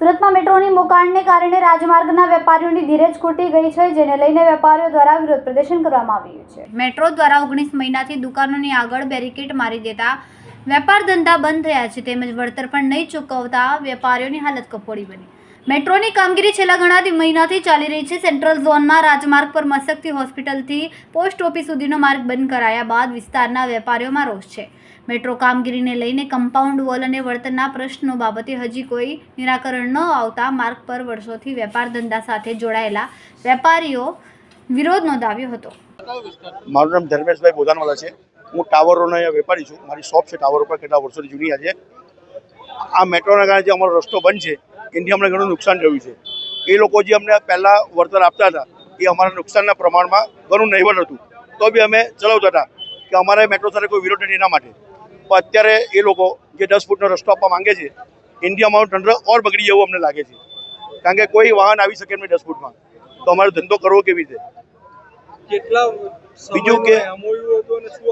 સુરતમાં મેટ્રોની મોકાણને કારણે રાજમાર્ગના વેપારીઓની ધીરજ ખૂટી ગઈ છે, જેને લઈને વેપારીઓ દ્વારા વિરોધ પ્રદર્શન કરવામાં આવ્યું છે. મેટ્રો દ્વારા ઓગણીસ મહિનાથી દુકાનોની આગળ બેરિકેડ મારી દેતા વેપાર ધંધા બંધ થયા છે તેમજ વળતર પણ નહીં ચૂકવતા વેપારીઓની હાલત કફોડી બની. મેટ્રોની કામગીરી છેલ્લા ઘણા મહિનાથી ચાલી રહી છે. સેન્ટ્રલ ઝોનમાં રાજમાર્ગ પર મસકતી હોસ્પિટલથી પોસ્ટ ઓફિસ સુધીનો માર્ગ બંધ કરાયા બાદ વિસ્તારના વેપારીઓમાં રોષ છે. મેટ્રો કામગીરીને લઈને કમ્પાઉન્ડ વોલ અને વળતરના પ્રશ્નો બાબતે હજી કોઈ નિરાકરણ ન આવતા માર્ગ પર વર્ષોથી વેપાર ધંધા સાથે જોડાયેલા વેપારીઓ વિરોધ નોંધાવ્યો હતો. મારું નામ ધર્મેશભાઈ બોધાનવાલા છે. હું ટાવરોનો વેપારી છું. મારી શોપ છે ટાવર ઉપર કેટલા વર્ષોની જૂની આજે આ મેટ્રોના કારણે જે અમારો રસ્તો બંધ છે, એનાથી અમને ઘણું નુકસાન થયું છે. એ લોકો જે અમને પહેલાં વળતર આપતા હતા, એ અમારા નુકસાનના પ્રમાણમાં ઘણું નહીવત હતું. તો બી અમે ચલાવતા હતા કે અમારે મેટ્રો સાથે કોઈ વિરોધ નથી એના માટે. પણ અત્યારે એ લોકો જે દસ ફૂટનો રસ્તો આપવા માંગે છે, એનાથી અમારું તંત્ર ઓર બગડી જવું અમને લાગે છે. કારણ કે કોઈ વાહન આવી શકે નહીં દસ ફૂટમાં. તો અમારો ધંધો કરવો કેવી રીતે? કેટલા બીજું કે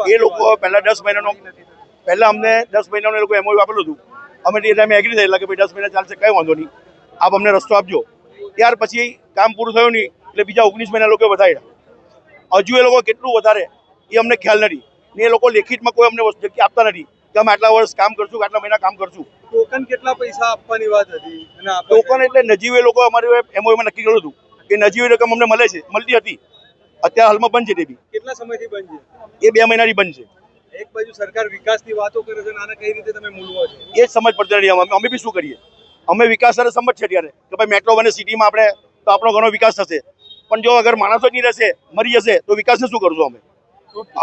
એ લોકો પહેલા દસ મહિનાનો પહેલા અમને દસ મહિનાનો એ લોકો એમઓયુ આપેલું હતું. અમે તે ટાઈમે એગ્રી થયેલા કે ભાઈ દસ મહિના ચાલશે કંઈ વાંધો નહીં. આપ અમને રસ્તો આપજો. ત્યાર પછી કામ પૂરું થયું નહીં એટલે બીજા ઓગણીસ મહિના લોકો વધાર્યા. હજુ એ લોકો કેટલું વધારે એ અમને ખ્યાલ નથી. ને એ લોકો લેખિતમાં કોઈ અમને વસ્તુ જગ્યા આપતા નથી કે અમે આટલા વર્ષ કામ કરશું આટલા મહિના કામ કરશું. ટોકન કેટલા પૈસા આપવાની વાત હતી ટોકન એટલે નજીવે લોકો અમારે એમઓયુમાં નક્કી કર્યું હતું. કે નજીવી રકમ અમને મળે છે મળતી હતી. અત્યારે હાલમાં બંધ છે તે બી કેટલા સમયથી બંધ છે? એ બે મહિનાથી બંધ છે. એક બાજુ સરકાર વિકાસની વાતો કરે છે આને કઈ રીતે તમે મૂલવો છો? એ જ સમજ પડતી નથી. અમે અમે બી શું કરીએ? અમે વિકાસ સાથે સમજ છે ત્યારે કે ભાઈ મેટ્રો બને સિટીમાં આપણે તો આપણો ઘણો વિકાસ થશે. પણ જો અગર માણસો જ નહીં રહેશે મરી જશે તો વિકાસને શું કરશું અમે?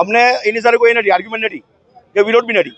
અમને એની સાથે કોઈ નથી આર્ગ્યુમેન્ટ નથી કે વિરોધ બી નથી.